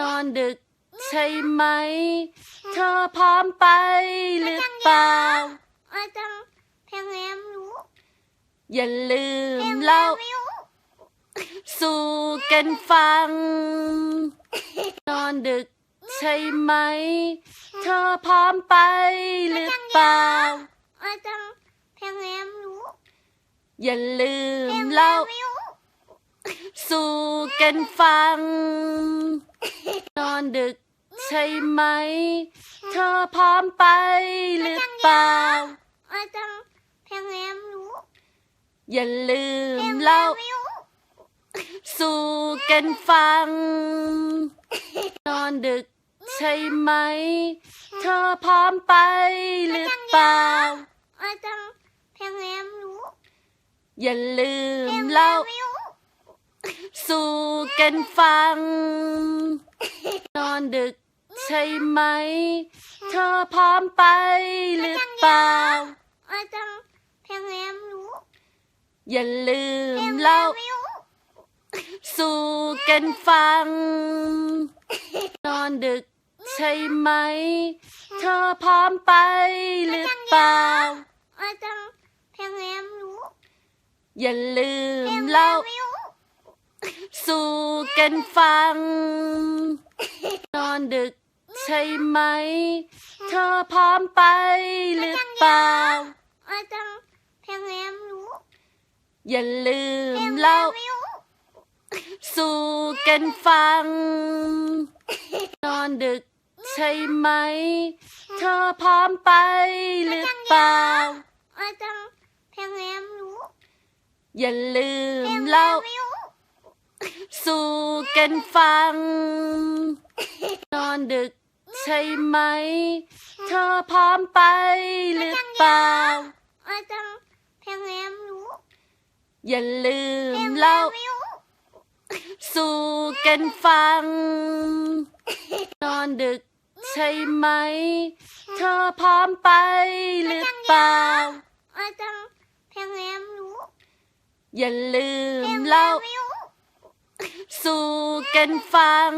นอนดึกใช่ไหม เธอพร้อมไปหรือเปล่า ไม่ต้องเพลงแอมรู้อย่าลืเพลมงเล่าไม่รู้สู่กันฟัง นอนดึกใช่ไหม เธอพร้อมไปหรือเปล่า ไม่ต้องเพลงแอมรู้อย่าลืเพลมงเล่า ไม่รู้ สู่กันฟัง นอนดึกใช่ไหม เธอพร้อมไปหรือเปล่า ไม่ต้องเพลงแอมรู้อย่าลืเพลมงเล่าไม่รู้สู่กันฟัง นอนดึกใช่ไหม เธอพร้อมไปหรือเปล่า ไม่ต้องเพลงแอมรู้อย่าลืเพลมงเล่าไม่รู้ สู่กันฟัง นอนดึกใช่ไหม เธอพร้อมไปหรือเปล่าไม่ต้องเพลงแอมรู้อย่าลืเพลมงเล่าไม่รู้สู่กันฟัง นอนดึกใช่ไหม เธอพร้อมไปหรือเปล่าไม่ต้องเพลงแอมรู้อย่าลืเพลมงเล่า ไม่รู้ สู่กันฟัง นอนดึกใช่ไหม เธอพร้อมไปหรือเปล่าไม่ต้องเพลงแอมรู้อย่าลืเพลมงเล่าไม่รู้สู่กันฟัง นอนดึกใช่ไหม เธอพร้อมไปหรือเปล่าไม่ต้องเพลงแอมรู้อย่าลืเพลมเล่า ไม่รู้ สู่กันฟัง นอนดึกใช่ไหม เธอพร้อมไปหรือเปล่าไม่ต้องเพลงแอมรู้อย่าลืเพลมงเล่าไม่รู้สู่กันฟัง นอนดึกใช่ไหม เธอพร้อมไปหรือเปล่าไม่ต้องเพลงแอมรู้อย่าลืเพลมงเล่า ไม่รู้ สู่กันฟัง